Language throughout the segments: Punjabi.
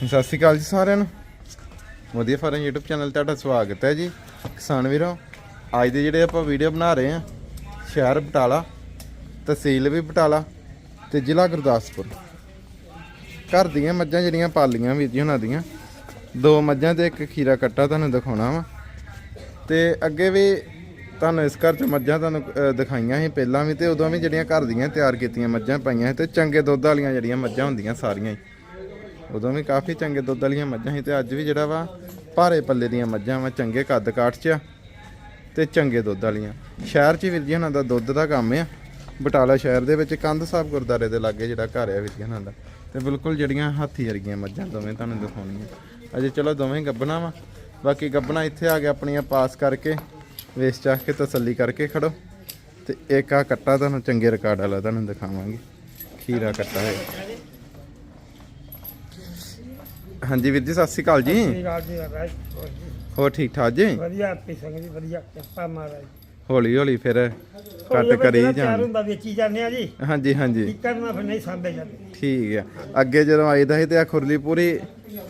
ਸਤਿ ਸ਼੍ਰੀ ਅਕਾਲ ਜੀ ਸਾਰਿਆਂ ਨੂੰ। ਵਧੀਆ ਫਾਰਮ YouTube ਚੈਨਲ ਤੁਹਾਡਾ ਸਵਾਗਤ ਹੈ ਜੀ। ਕਿਸਾਨ ਵੀਰੋ, ਅੱਜ ਦੇ ਜਿਹੜੇ ਆਪਾਂ ਵੀਡੀਓ ਬਣਾ ਰਹੇ ਆ ਸ਼ਹਿਰ ਬਟਾਲਾ, ਤਹਿਸੀਲ ਵੀ ਬਟਾਲਾ ਤੇ ਜ਼ਿਲ੍ਹਾ ਗੁਰਦਾਸਪੁਰ। ਘਰ ਦੀਆਂ ਮੱਝਾਂ ਜਿਹੜੀਆਂ ਪਾਲੀਆਂ ਵੀਰ ਜੀ ਉਹਨਾਂ ਦੀਆਂ, ਦੋ ਮੱਝਾਂ ਤੇ ਇੱਕ ਖੀਰਾ ਕੱਟਾ ਤੁਹਾਨੂੰ ਦਿਖਾਉਣਾ ਵਾ। ਤੇ ਅੱਗੇ ਵੀ ਤੁਹਾਨੂੰ ਇਸ ਘਰ ਚ ਮੱਝਾਂ ਤੁਹਾਨੂੰ ਦਿਖਾਈਆਂ ਸੀ ਪਹਿਲਾਂ ਵੀ ਤੇ ਉਦੋਂ ਵੀ ਜਿਹੜੀਆਂ ਘਰ ਦੀਆਂ ਤਿਆਰ ਕੀਤੀਆਂ ਮੱਝਾਂ ਪਾਈਆਂ ਸੀ ਤੇ ਚੰਗੇ ਦੁੱਧ ਵਾਲੀਆਂ ਜਿਹੜੀਆਂ ਮੱਝਾਂ ਹੁੰਦੀਆਂ ਸਾਰੀਆਂ ਹੀ। ਉਦੋਂ ਵੀ ਕਾਫੀ ਚੰਗੇ ਦੁੱਧ ਵਾਲੀਆਂ ਮੱਝਾਂ ਸੀ ਤੇ ਅੱਜ ਵੀ ਜਿਹੜਾ ਵਾ ਭਾਰੇ ਪੱਲੇ ਦੀਆਂ ਮੱਝਾਂ ਵਾ ਚੰਗੇ ਕੱਦ ਕਾਠ 'ਚ ਆ ਤੇ ਚੰਗੇ ਦੁੱਧ ਵਾਲੀਆਂ। ਸ਼ਹਿਰ 'ਚ ਵੀਰ ਜੀ ਉਹਨਾਂ ਦਾ ਦੁੱਧ ਦਾ ਕੰਮ ਆ। ਬਟਾਲਾ ਸ਼ਹਿਰ ਦੇ ਵਿੱਚ ਕੰਧ ਸਾਹਿਬ ਗੁਰਦਾਰੇ ਦੇ ਲਾਗੇ ਜਿਹੜਾ ਘਰ ਆ ਵੀਰ ਜੀ ਉਹਨਾਂ ਦਾ। ਤੇ ਬਿਲਕੁਲ ਜਿਹੜੀਆਂ ਹਾਥੀ ਵਰਗੀਆਂ ਮੱਝਾਂ ਦੋਵੇਂ ਤੁਹਾਨੂੰ ਦਿਖਾਉਣੀਆਂ। ਅਜੇ ਚਲੋ ਦੋਵੇਂ ਗੱਬਣਾ ਵਾ। ਬਾਕੀ ਗੱਬਣਾ ਇੱਥੇ ਆ ਕੇ ਆਪਣੀਆਂ ਪਾਸ ਕਰਕੇ ਵੇਚ ਚਾਹ ਕੇ, ਤਸੱਲੀ ਕਰਕੇ ਖੜੋ। ਤੇ ਇੱਕ ਆ ਕੱਟਾ ਤੁਹਾਨੂੰ, ਚੰਗੇ ਰਿਕਾਰਡ ਵਾਲਾ ਤੁਹਾਨੂੰ ਦਿਖਾਵਾਂਗੇ। ਖੀਰਾ ਕੱਟਾ ਹੈ। ਹਾਂਜੀ ਵੀਰ ਜੀ ਸਤਿ ਸ਼੍ਰੀ ਅਕਾਲ ਜੀ। ਸ੍ਰੀ ਅਕਾਲ ਜੀ ਮਹਾਰਾਜ ਹੋਰ ਠੀਕ ਠਾਕ ਜੀ? ਵਧੀਆ ਆਪੀ ਸੰਗ ਜੀ ਵਧੀਆ ਕਿਰਪਾ ਮਹਾਰਾਜ। ਹੌਲੀ ਹੌਲੀ ਫਿਰ ਕੱਟ ਕਰੀ ਜਿਹੜਾ ਤਿਆਰ ਜਾਣ। ਹੁੰਦਾ ਵੇਚੀ ਜਾਂਦੇ ਆ ਜੀ। ਹਾਂਜੀ ਹਾਂਜੀ। ਕੀ ਕਰਨਾ ਫਿਰ ਨਹੀਂ ਸਾਂਭੇ ਜਾਂਦੇ। ਠੀਕ ਆ। ਅੱਗੇ ਜਦੋਂ ਆਈਦਾ ਸੀ ਤੇ ਆ ਖੁਰਲੀ ਪੂਰੀ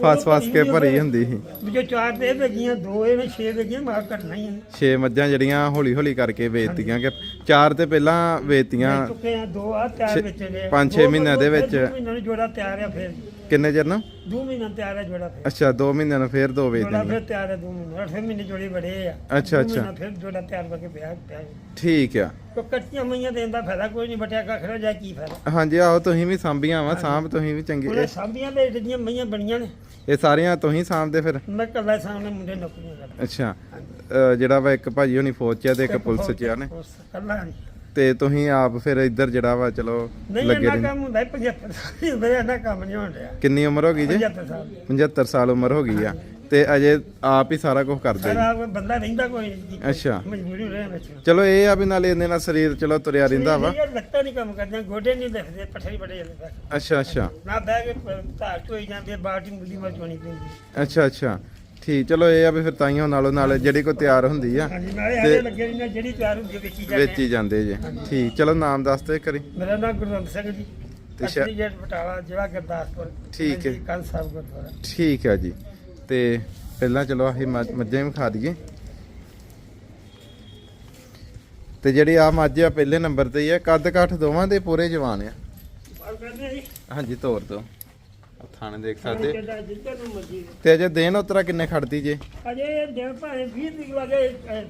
ਫਸ ਫਸ ਕੇ ਭਰੀ ਹੁੰਦੀ ਸੀ। ਵੀ ਜੋ ਚਾਰ ਤੇ ਵੇਗੀਆਂ ਦੋ ਇਹ ਨੇ ਛੇ ਵੇਗੀਆਂ ਮਾਰ ਘਟਣਾ ਹੀ ਆ। ਛੇ ਮੱਝਾਂ ਜਿਹੜੀਆਂ ਹੌਲੀ ਹੌਲੀ ਕਰਕੇ ਵੇਚਤੀਆਂ ਕਿ ਚਾਰ ਤੇ ਪਹਿਲਾਂ ਵੇਚਤੀਆਂ। ਚੁੱਕੇ ਆ ਦੋ ਆ ਤਿਆਰ ਵਿੱਚ ਨੇ। ਪੰਜ ਛੇ ਮਹੀਨਿਆਂ ਦੇ ਵਿੱਚ- ਦੋ ਮਹੀਨਿਆਂ ਨੂੰ ਜੋੜਾ ਤਿਆਰ ਆ ਫਿਰ। ਕਿੰਨੇ ਚਿਰ ਨੂੰ? ਦੋ ਮਹੀਨਿਆਂ ਨੂੰ ਤਿਆਰ ਆ ਜੋੜਾ ਫਿਰ। ਅੱਛਾ 2 ਮਹੀਨਿਆਂ ਨੂੰ ਫੇਰ ਦੋ ਵੇਚ ਜੋੜਾ ਦੇਣਗੇ ਫਿਰ ਤਿਆਰ ਆ ਦੋ ਮਹੀਨੇ ਅੱਠਵੇਂ ਮਹੀਨੇ ਜੋੜੇ ਬੜੇ ਆ। ਅੱਛਾ, ਦੋ ਅੱਛਾ। ਮਹੀਨਾ ਫਿਰ ਜੋੜਾ ਤਿਆਰ ਕਰਕੇ ਪਿਆ ਪਿਆ ਠੀਕ ਆ। ਕੋ ਕੱਟੀਆਂ ਮਈਆਂ ਦੇਣ ਦਾ ਫਾਇਦਾ ਕੋਈ ਨਹੀਂ ਬਟਿਆ ਕੱਖੜਾ ਜਾ ਕੀ ਫਾਇਦਾ? ਹਾਂਜੀ ਆਹੋ ਤੁਸੀਂ ਵੀ ਸਾਂਭੀਆਂ ਵਾ ਸਾਂਭ ਤੁਸੀਂ ਵੀ ਚੰਗੀ। ਉਹਨੇ ਇਹ- ਸਾਂਭੀਆਂ ਦੇ ਜਿਹੜੀਆਂ ਮਈਆਂ ਬਣੀਆਂ ਨੇ ਇਹ ਸਾਰੀਆਂ ਤੁਸੀਂ ਸਾਂਭਦੇ ਫਿਰ? ਮੈਂ ਕੱਲਾ ਸਾਹਮਣੇ ਮੁੰਡੇ ਨੌਕਰੀਆਂ ਕਰਦੇ। ਅੱਛਾ। ਅ, ਜਿਹੜਾ ਵਾ ਇੱਕ ਭਾਜੀ ਹੋਣੀ ਫੌਜ ਚ ਆ ਤੇ ਇੱਕ ਪੁਲਿਸ ਚ ਆ ਨੇ। ਕੱਲਾ ਨਹੀਂ ਤੇ ਤੁਸੀਂ ਆਪ ਫਿਰ ਇੱਧਰ ਜਿਹੜਾ ਵਾ ਚਲੋ ਨਹੀਂ ਲੱਗੇ ਇੰਨਾ ਰਹਿੰਦੇ। ਕੰਮ ਹੁੰਦਾ 75 ਸਾਲ ਹੀ ਹੁੰਦੇ ਇੰਨਾ ਕੰਮ ਨਹੀਂ ਹੋਣ ਕਿੰਨੀ ਉਮਰ ਹੋ ਗਈ ਜੀ? 75 ਸਾਲ 75 ਸਾਲ ਉਮਰ ਹੋ ਗਈ ਆ। ਤੇ ਅਜੇ ਆਪ ਹੀ ਸਾਰਾ ਕੁਝ ਕਰਦੇ ਜੀ। ਸਾਰਾ ਕੋਈ ਬੰਦਾ ਰਹਿੰਦਾ ਕੋਈ ਅੱਛਾ। ਮਜਬੂਰੀ ਰਹਿ ਵਿੱਚ। ਚਲੋ ਇਹ ਆ ਵੀ ਨਾਲੇ ਇਹਦੇ ਨਾਲ ਸਰੀਰ ਚਲੋ ਤੁਰਿਆ ਰਹਿੰਦਾ ਵਾ। ਇਹ ਲੱਤਾਂ ਨਹੀਂ ਕੰਮ ਕਰਦੀਆਂ ਗੋਡੇ ਨਹੀਂ ਦਿਖਦੇ ਪੱਠੇ ਬੜੇ ਜਾਂਦੇ ਅੱਛਾ ਅੱਛਾ। ਨਾ ਬਹਿ ਕੇ ਧਾਰ ਢੋਈ ਜਾਂਦੇ ਬਾਲਟੀ ਮੁੱਲੀ ਮਾ ਚੋਣੀ ਪੈਂਦੀ। ਅੱਛਾ ਅੱਛਾ। ਠੀਕ ਚਲੋ ਇਹ ਆ ਵੀ ਫਿਰ ਤਾਈਓ ਨਾਲੋਂ ਨਾਲ ਜਿਹੜੀ ਕੋਈ ਤਿਆਰ ਹੁੰਦੀ ਆ ਹਾਂਜੀ ਨਾਲੇ ਤੇ- ਹਾਲੇ ਲੱਗੇ ਨੇ ਜਿਹੜੀ ਤਿਆਰ ਹੁੰਦੀ ਹੈ ਵੇਚੀ ਜਾਂਦੇ ਵੇਚੀ ਜਾਂਦੇ ਜੇ। ਠੀਕ ਚਲੋ ਨਾਮ ਦੱਸ ਦੇ ਕਰੀ ਮੇਰਾ ਨਾਮ ਗੁਰਵੰਤ ਸਿੰਘ ਜੀ ਤੇ ਸ਼ਾ- ਅਸਲੀ ਗੇਟ ਬਟਾਲਾ ਜ਼ਿਲ੍ਹਾ ਗੁਰਦਾਸਪੁਰ ਠੀਕ ਹੈ। ਕੰਨ ਸਾਹਿਬ ਗੁਰਦੁਆਰਾ। ਠੀਕ ਆ ਜੀ। ਤੇ ਪਹਿਲਾਂ ਚਲੋ ਅਸੀਂ ਮੱਝ- ਮੱਝਾਂ ਵੀ ਖਾ ਦਈਏ। ਤੇ ਜਿਹੜੀ ਆ ਮੱਝ ਆ ਪਹਿਲੇ ਨੰਬਰ ਤੇ ਹੀ ਆ ਕੱਦ ਕਾਠ ਦੋਵਾਂ ਦੇ ਪੂਰੇ ਜਵਾਨ ਆ। ਜੀ। ਹਾਂਜੀ ਤੋਰ ਦੋ ਥਾਣੇ ਦੇਖ ਸਕਦੇ। ਨੂੰ ਮਰਜ਼ੀ ਤੇ ਅਜੇ ਦਿਨ ਉਤਰਾ ਕਿੰਨੇ ਖੜਦੀ ਜੇ? ਅਜੇ ਦਿਨ ਭਾਵੇਂ 20 ਤਰੀਕ ਵਗੇ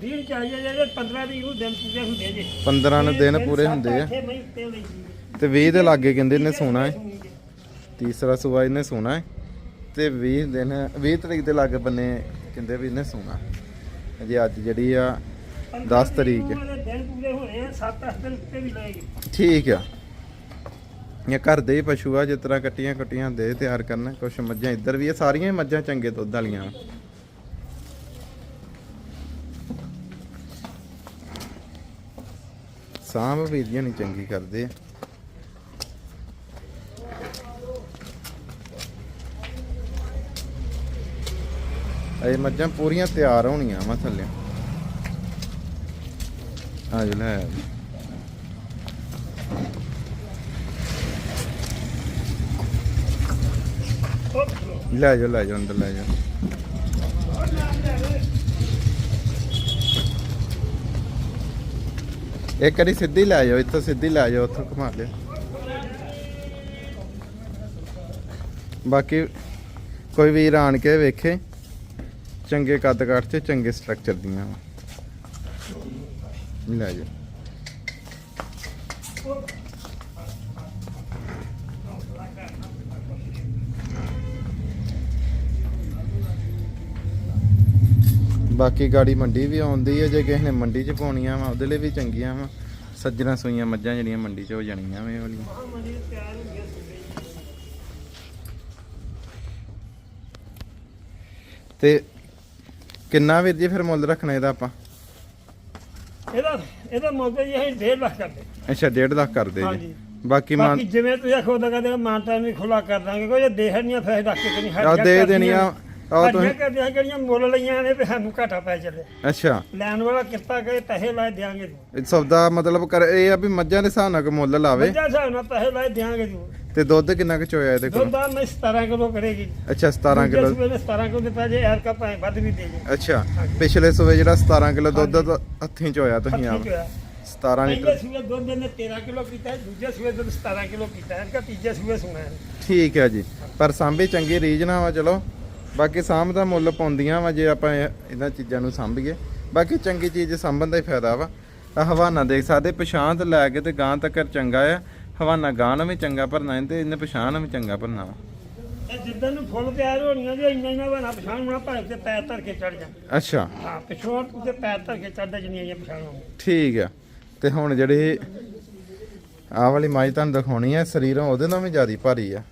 20 ਚਾਹੀਏ ਜਿਹੜੇ 15 ਤਰੀਕ ਨੂੰ ਦਿਨ ਪੂਰੇ ਹੁੰਦੇ ਜੀ। 15 ਨੂੰ ਦਿਨ ਪੂਰੇ ਹੁੰਦੇ ਆ। ਤੇ 20 ਦੇ ਲਾਗੇ ਕਹਿੰਦੇ ਨੇ ਸੋਣਾ ਹੈ। ਤੀਸਰਾ ਸੂਆ ਇਹਨੇ ਸੋਣਾ ਹੈ। ਤੇ 20 ਦਿਨ 20 ਤਰੀਕ ਦੇ ਲਾਗੇ ਬੰਨੇ ਕਹਿੰਦੇ ਵੀ ਇਹਨੇ ਸੋਣਾ ਅਜੇ ਅੱਜ ਜਿਹੜੀ ਆ 10 ਤਰੀਕ ਹੈ। ਦਿਨ ਪੂਰੇ ਹੋਣੇ ਆ 7-8 ਦਿਨ ਉੱਤੇ ਵੀ ਲਏਗੇ ਠੀਕ ਆ। ਇਹ ਘਰ ਦੇ ਹੀ ਪਸ਼ੂ ਆ, ਜਿਸ ਤਰ੍ਹਾਂ ਕੱਟੀਆਂ ਕੱਟੀਆਂ ਦੇ ਤਿਆਰ ਕਰਨਾ। ਕੁਛ ਮੱਝਾਂ, ਇੱਧਰ ਵੀ ਆ, ਸਾਰੀਆਂ ਹੀ ਮੱਝਾਂ ਚੰਗੇ ਦੁੱਧ ਵਾਲੀਆਂ। ਵਾਂ। ਸਾਂਭ ਵੀਰੀਆਂ ਨਹੀਂ ਚੰਗੀ ਕਰਦੇ। ਆ ਇਹ ਮੱਝਾਂ ਪੂਰੀਆਂ ਤਿਆਰ ਹੋਣੀਆਂ ਵਾ ਥੱਲੇ। ਆ ਜੀ। ਲੈ ਆ ਲੈ ਜਾਓ ਲੈ ਜਾਓ, ਅੰਦਰ ਲੈ ਜਾ ਇੱਕ ਵਾਰੀ ਸਿੱਧੀ ਲੈ ਜਾਓ, ਇੱਥੋਂ ਸਿੱਧੀ ਲੈ ਜਾਓ, ਉੱਥੋਂ ਘੁਮਾ ਲਿਓ। ਬਾਕੀ ਕੋਈ ਵੀਰ ਆਣ ਕੇ ਵੇਖੇ, ਚੰਗੇ ਕੱਦ ਕਾਠ ਤੇ ਚੰਗੇ ਸਟਰਕਚਰ ਦੀਆਂ ਲੈ ਜਾਓ। ਬਾਕੀ ਗਾੜੀ ਮੰਡੀ ਵੀ ਆਉਂਦੀ ਹੈ ਜੇ ਕਿਸੇ ਨੇ ਮੰਡੀ 'ਚ ਪਾਉਣੀਆਂ ਵਾ ਉਹਦੇ ਲਈ ਵੀ ਚੰਗੀਆਂ ਵਾ। ਸੱਜਣਾ ਸੂਈਆਂ ਮੱਝਾਂ ਜਿਹੜੀਆਂ ਮੰਡੀ 'ਚ ਹੋ ਜਾਣੀਆਂ ਵੇ ਵਾਲੀਆਂ। ਤੇ ਕਿੰਨਾ ਵੀਰ ਜੀ ਫਿਰ ਮੁੱਲ ਰੱਖਣਾ ਇਹਦਾ ਆਪਾਂ? ਇਹਦਾ ਇਹਦਾ ਮੁੱਲ ਜੀ ਅਸੀਂ 1.5 ਲੱਖ ਕਰਦੇ ਅੱਛਾ 1.5 ਲੱਖ ਕਰਦੇ ਜੀ। ਬਾਕੀ ਮਾਨ ਜਿਵੇਂ ਤੁਸੀਂ ਆਖੋ ਤਾਂ ਕਹਿੰਦੇ ਮਾਨਤਾ ਵੀ ਖੁੱਲਾ ਕਰ ਦਾਂਗੇ ਕੋਈ ਦੇਹ ਨਹੀਂ ਰੱਖ ਕੇ ਨਹੀਂ ਆ। ਦੇ ਦੇਣੀਆਂ ਆ ਆ ਤੁਸੀਂ ਕਰਦੇ ਆ ਜਿਹੜੀਆਂ ਮੁੱਲ ਲਈਆਂ ਨੇ ਤੇ ਸਾਨੂੰ ਘਾਟਾ ਪੈ ਚੱਲੇ ਅੱਛਾ। ਲੈਣ ਵਾਲਾ ਕਿਰਪਾ ਕਰੇ ਪੈਸੇ ਲਾਏ ਦਿਆਂਗੇ ਜੀ ਇਹ ਸੌਦਾ ਮਤਲਬ ਕਰ ਇਹ ਆ ਵੀ ਮੱਝਾਂ ਦੇ ਹਿਸਾਬ ਨਾਲ ਕੋਈ ਮੁੱਲ ਲਾਵੇ। ਮੱਝਾਂ ਹਿਸਾਬ ਨਾਲ ਪੈਸੇ ਲਾਏ ਦਿਆਂਗੇ ਜੀ ਤੇ ਦੁੱਧ ਕਿੰਨਾ ਕੁ ਚੋਇਆ ਇਹਦੇ ਕੋਲ? ਦੁੱਧ ਆ ਮੈਂ 17 ਕਿਲੋ ਕਰੇਗੀ। ਅੱਛਾ 17 ਕਿਲੋ ਦੂਜੇ ਸੂਏ ਦੇ 17 ਕਿਲੋ ਦਿੱਤਾ ਜੇ ਐਰ ਕਾ ਭਾਵੇਂ ਵੱਧ ਵੀ ਦੇ ਜੇ ਅੱਛਾ ਪਿਛਲੇ ਸੂਏ ਜਿਹੜਾ 17 ਕਿਲੋ ਦੁੱਧ ਹੱਥੀਂ ਚੋਇਆ ਤੁਸੀਂ ਆਪ। 17 ਪਹਿਲੇ ਲੀਟਰ ਸੂਏ ਦੁੱਧ ਨੇ 13 ਕਿਲੋ ਕੀਤਾ ਹੈ, ਦੂਜੇ ਸੂਏ ਦੁੱਧ 17 ਕਿਲੋ ਕੀਤਾ ਐਰ ਕਾ ਤੀਜੇ ਸੂਏ ਸੁਣਾ ਹੈ ਠੀਕ ਹੈ ਜੀ। ਪਰ ਸਾਂਭੀ ਚੰਗੀ ਰੀਝ ਨਾ ਵਾ ਚਲੋ। ਬਾਕੀ ਸਾਂਭ ਦਾ ਮੁੱਲ ਪਾਉਂਦੀਆਂ ਵਾ ਜੇ ਆਪਾਂ ਇਹ- ਇਹਨਾਂ ਚੀਜ਼ਾਂ ਨੂੰ ਸਾਂਭੀਏ। ਬਾਕੀ ਚੰਗੀ ਚੀਜ਼ ਸਾਂਭਣ ਦਾ ਹੀ ਫਾਇਦਾ ਵਾ। ਆ ਹਵਾਨਾ ਦੇਖ ਸਕਦੇ ਪਛਾਣ ਤੋਂ ਲੈ ਕੇ ਤੇ ਗਾਂ ਤੱਕ ਚੰਗਾ ਆ। ਹਵਾਨਾ ਗਾਂ ਵੀ ਚੰਗਾ ਭਰਨਾ ਹੈ ਤੇ ਇਹਨੇ ਪਛਾਣ ਵੀ ਚੰਗਾ ਭਰਨਾ ਵਾ। ਇਹ ਜਿੱਦਾਂ ਨੂੰ ਫੁੱਲ ਤਿਆਰ ਹੋਣੀਆਂ ਜੇ ਇੰਨਾ ਇੰਨਾ ਬਣਾ ਪਛਾਣ ਹੋਣਾ ਭਾਵੇਂ ਤੇ ਪੈਰ ਧਰ ਕੇ ਚੜ ਜਾ ਅੱਛਾ। ਹਾਂ ਪਿਛੋੜ ਤੇ ਪੈਰ ਧਰ ਕੇ ਚੜਦਾ ਜਿੰਨੀਆਂ ਇਹ ਪਛਾਣ ਹੋਣੀ ਠੀਕ ਆ। ਤੇ ਹੁਣ ਜਿਹੜੀ ਆਹ ਵਾਲੀ ਮਾਈ ਤੁਹਾਨੂੰ ਦਿਖਾਉਣੀ ਆ ਸਰੀਰੋਂ ਉਹਦੇ ਨਾਲ ਵੀ ਜ਼ਿਆਦਾ ਭਾਰੀ ਆ।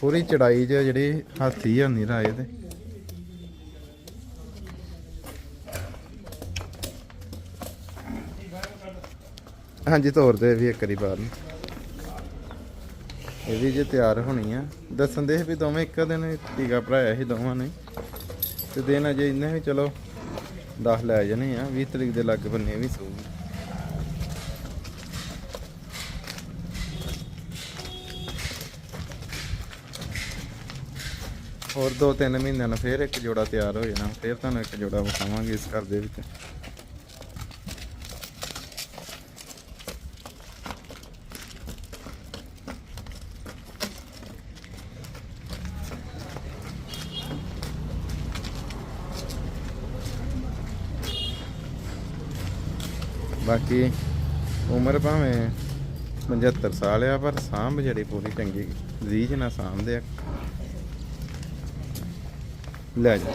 ਪੂਰੀ ਚੜਾਈ 'ਚ ਜਿਹੜੀ ਹਾਥੀ ਆ ਨੀਰਾ ਇਹਦੇ। ਹਾਂਜੀ, ਤੋਰ ਦੇ ਵੀ ਇੱਕ ਵਾਰੀ ਬਾਹਰ ਨੂੰ। ਇਹ ਵੀ ਜੇ ਤਿਆਰ ਹੋਣੀ ਆ। ਦੱਸਣ ਦੇ ਵੀ ਦੋਵੇਂ ਇੱਕ ਦਿਨ ਟੀਕਾ ਭਰਾਇਆ ਸੀ ਦੋਵਾਂ ਨੇ। ਤੇ ਦਿਨ ਅਜੇ ਇੰਨੇ ਵੀ ਚਲੋ 10 ਲੈ ਜਾਣੇ ਆ 20 ਤਰੀਕ ਦੇ ਲੱਗ ਬੰਨੇ ਵੀ ਸੂਗੀ ਹੋਰ 2-3 ਮਹੀਨਿਆਂ ਨੂੰ ਫੇਰ ਇੱਕ ਜੋੜਾ ਤਿਆਰ ਹੋ ਜਾਣਾ, ਫੇਰ ਤੁਹਾਨੂੰ ਇੱਕ ਜੋੜਾ ਵਿਖਾਵਾਂਗੇ ਇਸ ਘਰ ਦੇ ਵਿੱਚ। ਬਾਕੀ ਉਮਰ ਭਾਵੇਂ 75 ਸਾਲ ਆ, ਪਰ ਸਾਂਭ ਜਿਹੜੀ ਪੂਰੀ ਚੰਗੀ, ਰੀਝ ਨਾਲ ਸਾਂਭਦੇ ਆ। ਲੈ ਜਾ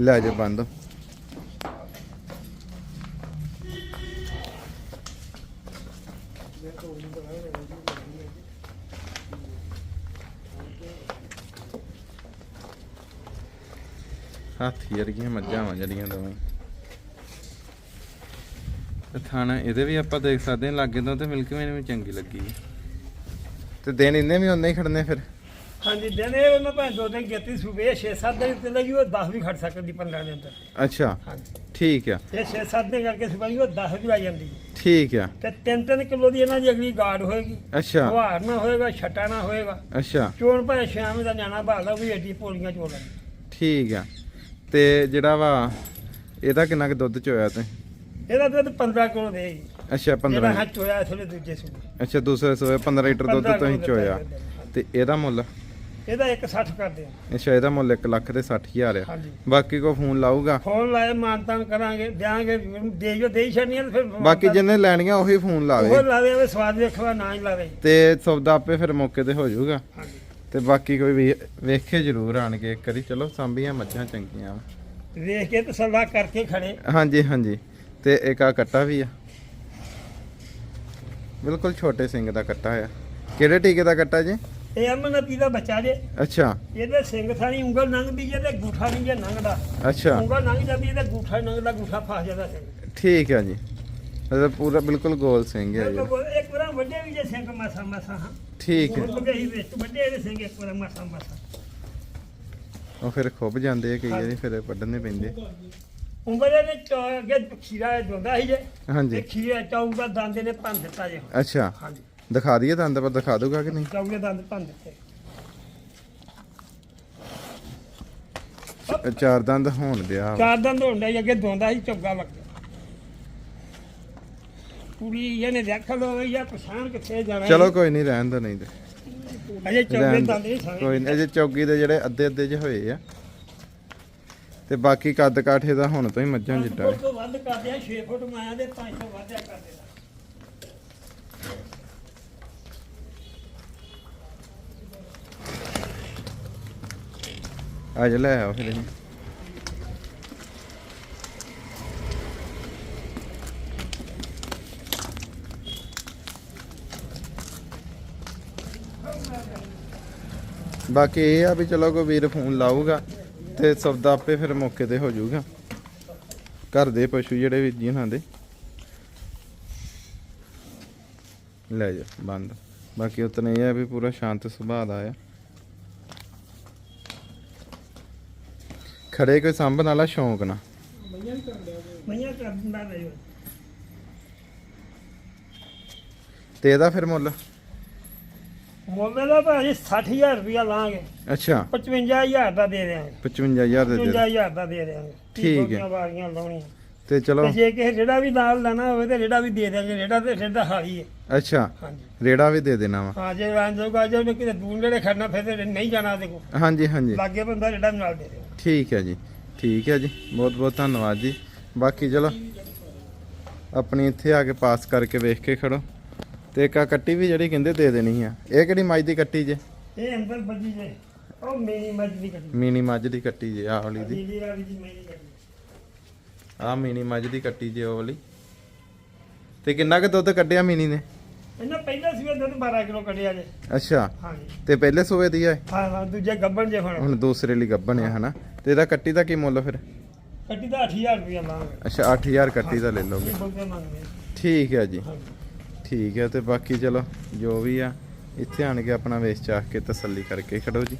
ਲੈ ਜਾ ਬੰਦ। ਹਾਥੀ ਵਰਗੀਆਂ ਮੱਝਾਂ ਵਾਂ ਜਿਹੜੀਆਂ ਦੋਵੇਂ। ਤੇ ਥਾਣਾ ਇਹਦੇ ਵੀ ਆਪਾਂ ਦੇਖ ਸਕਦੇ ਹਾਂ ਲਾਗੇ ਤੋਂ ਤੇ ਮਿਲਕ ਮੈਨੂੰ ਵੀ ਚੰਗੀ ਲੱਗੀ। ਤੇ ਦਿਨ ਇੰਨੇ ਵੀ ਉਹਨੇ ਹੀ ਖੜਨੇ ਫਿਰ? ਹਾਂਜੀ ਦਿਨ ਇਹ ਉਹਨਾਂ ਭਾਵੇਂ ਦੋ ਦਿਨ getty ਸੂਬੇ 6-7 ਦਿਨ ਤੇ ਲੱਗੀ ਉਹ 10 ਵੀ ਖੜ ਸਕਦੀ 15 ਦਿਨ ਤੱਕ। ਅੱਛਾ ਹਾਂਜੀ। ਠੀਕ ਆ। ਇਹ 6-7 ਦਿਨ ਕਰਕੇ ਸੁਬਾਈ ਉਹ 10 ਵੀ ਆ ਜਾਂਦੀ। ਠੀਕ ਆ। ਤੇ 3-3 ਕਿਲੋ ਦੀ ਇਹਨਾਂ ਦੀ ਅਗਲੀ ਗਾਰਡ ਹੋਏਗੀ। ਅੱਛਾ। ਹਵਾਰ ਨਾ ਹੋਏਗਾ ਛੱਟਾ ਨਾ ਹੋਏਗਾ। ਅੱਛਾ। ਚੋਣ ਭਾਵੇਂ ਸ਼ਾਮ ਦਾ ਨਿਆਣਾ ਭਾਲਦਾ ਵੀ ਐਡੀ ਪੋਲੀਆਂ ਚੋਲਾਂ ਠੀਕ ਆ। ਤੇ ਜਿਹੜਾ ਵਾ ਇਹਦਾ ਕਿੰਨਾ ਕੁ ਦੁੱਧ ਚੋਇਆ ਤੇ? ਇਹਦਾ ਦੁੱਧ 15 ਕਿਲੋ ਦੇ ਜੀ। ਅੱਛਾ 15 ਹੱਥ ਚੋਇਆ ਥੋੜੇ ਦੂਜੇ ਸੂਬੇ ਅੱਛਾ ਦੂਸਰੇ ਸੋਏ 15 ਲੀਟਰ ਦੁੱਧ 15 ਤੁਸੀਂ ਕਿਲੋ ਚੋਇਆ। ਤੇ ਇਹਦਾ ਮੁੱਲ? ਇਹਦਾ 160 ਕਰਦੇ ਆ ਅੱਛਾ ਇਹਦਾ ਮੁੱਲ 1 ਲੱਖ ਤੇ 60000 ਆ। ਹਾਂਜੀ। ਬਾਕੀ ਕੋ ਫੋਨ ਲਾਊਗਾ? ਫੋਨ ਲਾਏ ਮਾਨਤਾਨ ਕਰਾਂਗੇ ਦਿਆਂਗੇ ਦੇ ਜੋ ਦੇ ਹੀ ਛੱਡਣੀਆਂ ਤੇ ਫਿਰ ਬਾਕੀ ਜਿੰਨੇ ਲੈਣੀਆਂ ਉਹੀ ਫੋਨ ਉਹ ਲਾਵੇ ਲਾਵੇ ਉਹ ਸਵਾਦ ਵੇਖਵਾ ਨਾ ਹੀ ਲਾਵੇ। ਤੇ ਸੌਦਾ ਆਪੇ ਫਿਰ ਮੌਕੇ ਤੇ ਹੋ ਜਾਊਗਾ। ਹਾਂਜੀ। ਤੇ ਬਾਕੀ ਕੋਈ ਵੀ ਵੇਖੇ ਜ਼ਰੂਰ ਆਣ ਕੇ ਇੱਕ ਵਾਰੀ। ਚਲੋ ਸਾਂਭੀਆਂ ਮੱਝਾਂ ਚੰਗੀਆਂ ਵਾਂ। ਵੇਖ ਕੇ ਤਸੱਲਾ ਕਰਕੇ ਖੜੇ। ਹਾਂਜੀ ਹਾਂਜੀ। ਤੇ ਇੱਕ ਆ ਕੱਟਾ ਵੀ ਆ। ਬਿਲਕੁਲ ਛੋਟੇ ਸਿੰਘ ਦਾ ਕੱਟਾ ਆ। ਕਿਹੜੇ ਟੀਕੇ ਦਾ ਕੱਟਾ ਜੀ? ਇਹ ਅਮਨਤੀ ਦਾ ਬੱਚਾ ਜੇ। ਅੱਛਾ। ਇਹਦੇ ਸਿੰਘ ਥਾਣੀ ਉਂਗਲ ਲੰਘਦੀ ਜੇ ਤੇ ਗੂਠਾ ਨਹੀਂ ਜੇ ਲੰਘਦਾ ਅੱਛਾ। ਉਂਗਲ ਲੰਘ ਜਾਂਦੀ ਤੇ ਗੂਠਾ ਲੰਘਦਾ ਗੂਠਾ ਫਸ ਜਾਂਦਾ ਸਿੰਘ ਠੀਕ ਆ ਜੀ। ਇਹਦਾ ਪੂਰਾ ਬਿਲਕੁਲ ਗੋਲ ਸਿੰਘ ਹੈ ਜੀ। ਇੱਕ ਵਾਰ ਵੱਡੇ ਵੀ ਜੇ ਸਿੰਘ ਮਾਸਾ ਮਾਸਾ ਹਾਂ। ਠੀਕ ਹੈ। ਉਹ ਵੱਡੇ ਹੀ ਵਿੱਚ ਵੱਡੇ ਇਹਦੇ ਸਿੰਘ ਇੱਕ ਵਾਰ ਮਾਸਾ ਮਾਸਾ। ਉਹ ਫਿਰ ਖੁੱਭ ਜਾਂਦੇ ਆ ਕਈ ਵਾਰੀ ਫਿਰ ਵੱਢਣੇ ਪੈਂਦੇ। ਉਂਗਲ ਦੇ ਅੱਗੇ ਖੀਰਾ ਜੋਂਦਾ ਸੀ ਜੇ। ਤੇ ਹਾਂਜੀ ਖੀਰਾ ਚੌਂ ਦਾ ਦੰਦ ਨੇ ਭੰਨ ਦਿੱਤਾ ਜੇ ਅੱਛਾ। ਹਾਂਜੀ। ਦਿਖਾ ਦਈਏ ਦੰਦ ਪਰ ਦਿਖਾ ਦੂਗਾ ਕਿ ਨਹੀਂ? ਚੌਂ ਦੇ ਦੰਦ ਭੰਨ ਦਿੱਤੇ। ਚਾਰ ਦੰਦ ਹੋਣ ਦਿਆ। ਚਾਰ ਦੰਦ ਹੁੰਦਾ ਸੀ ਅੱਗੇ ਦੋਂਦਾ ਸੀ ਚੌਗਾ ਲੱਗ ਪੂਰੀ ਇਹਨੇ ਦੇਖ ਲੋ ਜਾਂ ਪਛਾਣ ਕਿੱਥੇ ਜਾਣਾ ਚਲੋ ਕੋਈ ਨਹੀਂ ਰਹਿਣ ਦੋ ਨਹੀਂ ਤੇ। ਅਜੇ ਚੌਗੇ ਰਹਿਣ ਦੰਦ ਦਿਓ। ਨਹੀਂ ਸਾਰੇ। ਕੋਈ ਨਹੀਂ ਅਜੇ ਚੌਗੀ ਦੇ ਜਿਹੜੇ ਅੱਧੇ ਅੱਧੇ ਜਿਹੇ ਹੋਏ ਆ। ਤੇ ਬਾਕੀ ਕੱਦ ਕਾਠੇ ਦਾ ਹੁਣ ਤੋਂ ਹੀ ਮੱਝਾਂ ਜਿੱਡਾ ਫੁੱਟ ਤੋਂ ਵੱਧ ਕਰਦੇ ਆ 6 ਫੁੱਟ ਮਾਇਆ ਦੇ 5 ਤੋਂ ਵੱਧ ਕਰਦੇ ਆ। ਅੱਜ ਲੈ ਆਓ ਫਿਰ ਇਹਨੂੰ। ਬਾਕੀ ਇਹ ਆ ਵੀ ਚਲੋ ਕੋਈ ਵੀਰ ਫੋਨ ਲਾਊਗਾ ਤੇ ਸੌਦਾ ਆਪੇ ਫਿਰ ਮੌਕੇ ਤੇ ਹੋ ਜਾਊਗਾ। ਘਰ ਦੇ ਪਸ਼ੂ ਜਿਹੜੇ ਵੀ ਜੀ ਉਹਨਾਂ ਦੇ। ਲੈ ਜਾ ਬੰਦ। ਬਾਕੀ ਉਤਨੇ ਇਹ ਆ ਵੀ ਪੂਰਾ ਸ਼ਾਂਤ ਸੁਭਾਅ ਦਾ ਆ। ਖੜੇ ਕੋਈ ਸੰਭਣ ਵਾਲਾ ਸ਼ੌਂਕ ਨਾ। ਮਈਆਂ ਕਰ ਦਿੰਦਾ ਨਹੀਂ ਤੇ ਇਹਦਾ ਫਿਰ ਮੁੱਲ? ਮੁੱਲ ਦਾ ਭਾਜੀ 60000 ਰੁਪਇਆ ਲਾਂਗੇ। ਅੱਛਾ। 55000 ਦਾ ਦੇ ਦਿਆਂਗੇ। 55000 ਦੇ ਦੇ 55000 ਦਾ ਦੇ ਦਿਆਂਗੇ। ਠੀਕ ਹੈ। ਵਾਰੀਆਂ ਲਾਉਣੀਆਂ। ਤੇ ਚਲੋ। ਜੇ ਕਿਸੇ ਜਿਹੜਾ ਵੀ ਨਾਲ ਲੈਣਾ ਹੋਵੇ ਤੇ ਜਿਹੜਾ ਵੀ ਦੇ ਦਿਆਂਗੇ। ਜਿਹੜਾ ਤੇ ਸਿੱਧਾ ਹਾਲੀ ਹੈ। ਅੱਛਾ। ਹਾਂਜੀ। ਰੇੜਾ ਵੀ ਦੇ ਦੇਣਾ ਵਾ। ਹਾਂ ਜੇ ਰਾਂਝੋਗਾ ਜੇ ਉਹਨੇ ਕਿਤੇ ਦੂਰ ਨੇੜੇ ਖੜਨਾ ਫਿਰ ਨਹੀਂ ਜਾਣਾ ਕੋਲ। ਹਾਂਜੀ ਹਾਂਜੀ। ਲਾਗੇ ਬੰਦਾ ਜਿਹੜਾ ਵੀ ਨਾਲ ਦੇ ਦੇ ਠੀਕ ਹੈ ਜੀ। ਠੀਕ ਹੈ ਜੀ। ਬਹੁਤ ਬਹੁਤ ਧੰਨਵਾਦ ਜੀ। ਬਾਕੀ ਚਲੋ। ਆਪਣੀ ਇੱਥੇ ਆ ਕੇ ਪਾਸ ਕਰਕੇ ਵੇਖ ਕੇ ਖੜੋ। ਤੇ ਇੱਕ ਆ ਕੱਟੀ ਵੀ ਜਿਹੜੀ ਕਹਿੰਦੇ ਦੇ ਦੇਣੀ ਆ। ਇਹ ਕਿਹੜੀ ਮੱਝ ਦੀ ਕੱਟੀ ਜੇ? ਇਹ ਅੰਦਰ ਬੱਜੀ ਜੇ। ਉਹ ਮੇਰੀ ਮੱਝ ਦੀ ਕੱਟੀ। ਮੀਨੀ ਮੱਝ ਦੀ ਕੱਟੀ ਜੇ ਆਹ ਵਾਲੀ ਦੀ। ਕੱਟੀ। ਆਹ ਮੀਨੀ ਮੱਝ ਦੀ ਕੱਟੀ ਜੇ ਉਹ ਵਾਲੀ। ਤੇ ਕਿੰਨਾ ਕੁ ਦੁੱਧ ਕੱਢਿਆ ਮੀਨੀ ਨੇ? ਇਹਨਾਂ ਪਹਿਲਾਂ ਸਵੇਰ ਦੁੱਧ 12 ਕਿਲੋ ਕੱਢਿਆ ਜੇ। ਅੱਛਾ। ਹਾਂਜੀ। ਤੇ ਪਹਿਲੇ ਸੂਏ ਦੀ ਹੈ ਹਾਂ ਹਾਂ ਦੂਜੇ ਗੱਬਣ ਜੇ ਹੁਣ। ਹੁਣ ਦੂਸਰੇ ਲਈ ਗੱਭਣ ਆ ਹਨਾ? ਤੇ ਇਹਦਾ ਕੱਟੀ ਦਾ ਕੀ ਮੁੱਲ ਫਿਰ? ਕੱਟੀ ਦਾ 8000 ਰੁਪਇਆ ਲਾਂਗੇ ਅੱਛਾ 8000 ਕੱਟੀ ਦਾ ਲੈ ਲਓਗੇ। ਆ। ਠੀਕ ਹੈ ਜੀ। ਹਾਂਜੀ। ਠੀਕ ਹੈ ਤੇ ਬਾਕੀ ਚਲੋ ਜੋ ਵੀ ਆ, ਇੱਥੇ ਆਣ ਕੇ ਆਪਣਾ ਵੇਚ ਚਾਹ ਕੇ ਤਸੱਲੀ ਕਰਕੇ ਖੜੋ ਜੀ।